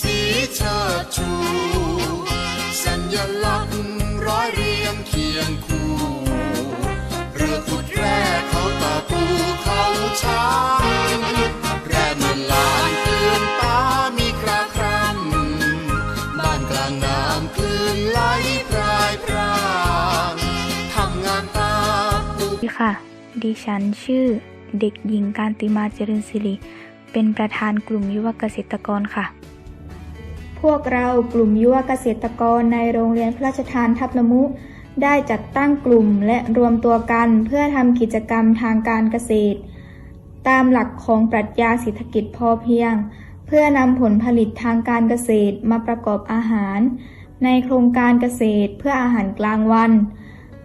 สีเชิดชูสัญลักษณ์ร้อยเรียงเคียงคู่ ดิฉันชื่อ เด็กหญิงการติมาเจริญศิริ เป็นประธานกลุ่มยุวเกษตรกรค่ะ พวกเรากลุ่มยุวเกษตรกรในโรงเรียนพระราชทานทับละมุ ได้จัดตั้งกลุ่มและรวมตัวกันเพื่อทำกิจกรรมทางการเกษตร ตามหลักของปรัชญาเศรษฐกิจพอเพียง เพื่อนำผลผลิตทางการเกษตรมาประกอบอาหาร ในโครงการเกษตรเพื่ออาหารกลางวัน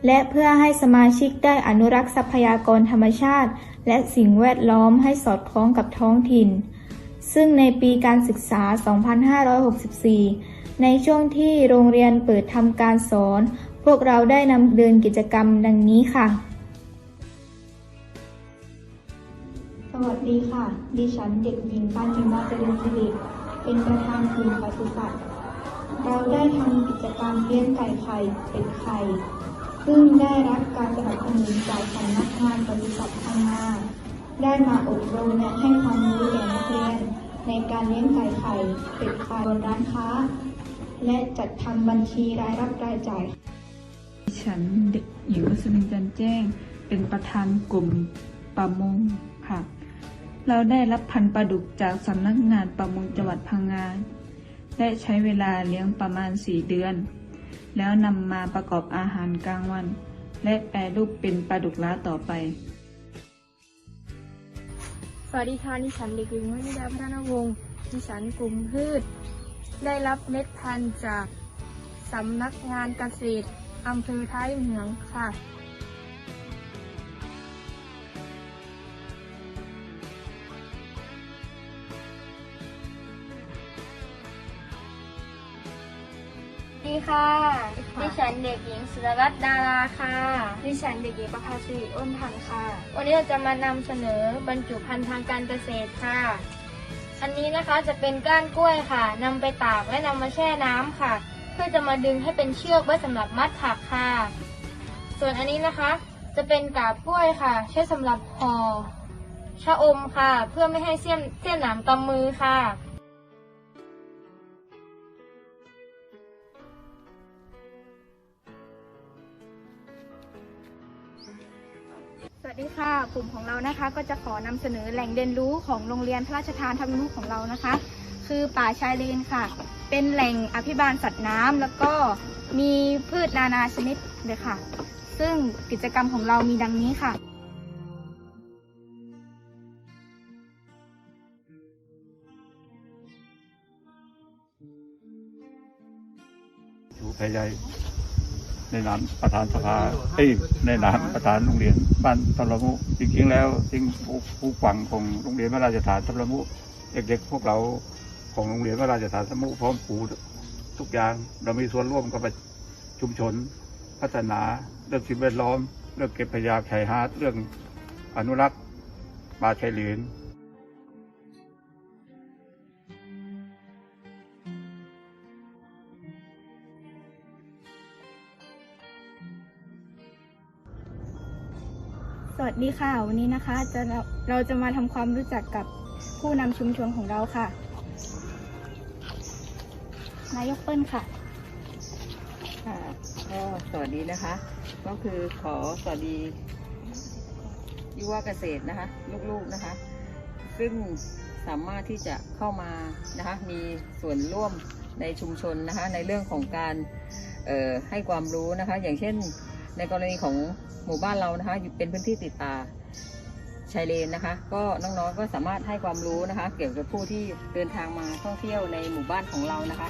และเพื่อให้สมาชิกได้อนุรักษ์ทรัพยากรธรรมชาติ และสิ่งแวดล้อมให้สอดคล้องกับท้องถิ่น ซึ่งในปีการศึกษา 2564 ในช่วงที่โรงเรียนเปิดทำการสอน พวกเราได้นำเดินกิจกรรมดังนี้ค่ะ สวัสดีค่ะ ดิฉันเด็กหญิงปานจิมาเจริญสิริเป็นประธานกลุ่มปศุสัตว์ เราได้ทำกิจกรรมเลี้ยงไก่ไข่เป็ดไข่ ซึ่งได้รับการสนับสนุนจากสำนักงานปศุสัตว์พังงาได้มาอบรมและให้ความรู้แก่นักเรียน ในการเลี้ยงไก่ไข่เป็ดไข่บนร้านค้า และจัดทำบัญชีรายรับรายจ่าย ฉันเด็กหญิงวัสมินจันแจ้ง เป็นประธานกลุ่มประมงค่ะ เราได้รับพันปลาดุกจากสำนักงานประมงจังหวัดพังงา และใช้เวลาเลี้ยงประมาณ 4 เดือน แล้วนำมาประกอบอาหารกลางวัน และแปรรูปเป็นปลาดุกล้าต่อไป สวัสดีค่ะนิฉันเด็กหญิงวิทยาพัฒนวงศ์นิฉันกลุ่มพืช ได้รับเม็ดพันธุ์จากสำนักงานเกษตรอำเภอท้ายเหมืองค่ะ ดีค่ะ ดิฉันเด็กหญิงสุรรัตน์ดาราค่ะ ดิฉันเด็กหญิงประภาสิริอ้นพันธ์ค่ะ วันนี้เราจะมานำเสนอบรรจุภัณฑ์ทางการเกษตรค่ะ อันนี้นะคะจะเป็นก้านกล้วยค่ะนำไปตากและนำมาแช่น้ำค่ะ เพื่อจะมาดึงให้เป็นเชือกไว้สำหรับมัดผักค่ะ ส่วนอันนี้นะคะ จะเป็นกาบกล้วยค่ะ ใช้สำหรับห่อชะอมค่ะ เพื่อไม่ให้เสี้ยนเสี้ยนหนามตำมือค่ะ วัสดีค่ะกลุ่มของเรานะคะก็จะขอนำเสนอแหล่งเรียนรู้ของโรงเรียนพระราชทานธรรมนุของเรานะคะ คือป่าชายเลนค่ะ เป็นแหล่งอภิบาลสัตว์น้ำแล้วก็มีพืชนานาชนิดเลยค่ะ ซึ่งกิจกรรมของเรามีดังนี้ค่ะอยู่ภายใน ในนามประธานสภาเอ้ยในนามประธานโรงเรียนบ้านตำละมุจริงๆแล้วจริงผู้ผู้ฟังของโรงเรียนพระราชฐานตำละมุเด็กๆพวกเราของโรงเรียนพระราชฐานตำละมุพร้อมปูทุกอย่างเรามีส่วนร่วมกับชุมชน พัฒนาเรื่องสิ่งแวดล้อม เรื่องเก็บขยะชายหาดเรื่องอนุรักษ์ป่าชายเลน สวัสดีค่ะ วันนี้นะคะจะเราเราจะมาทำความรู้จักกับผู้นำชุมชนของเราค่ะ นายกเปิ้ลค่ะค่ะก็สวัสดีนะคะ ก็คือขอสวัสดียุวเกษตรนะคะ ลูกๆนะคะ ซึ่งสามารถที่จะเข้ามานะคะมีส่วนร่วมในชุมชนนะคะในเรื่องของการให้ความรู้นะคะ อย่างเช่น ในกรณีของหมู่บ้านเรานะคะอยู่เป็นพื้นที่ติดป่าชายเลนนะคะ ก็น้องๆก็สามารถให้ความรู้นะคะ เกี่ยวกับผู้ที่เดินทางมาท่องเที่ยวในหมู่บ้านของเรานะคะ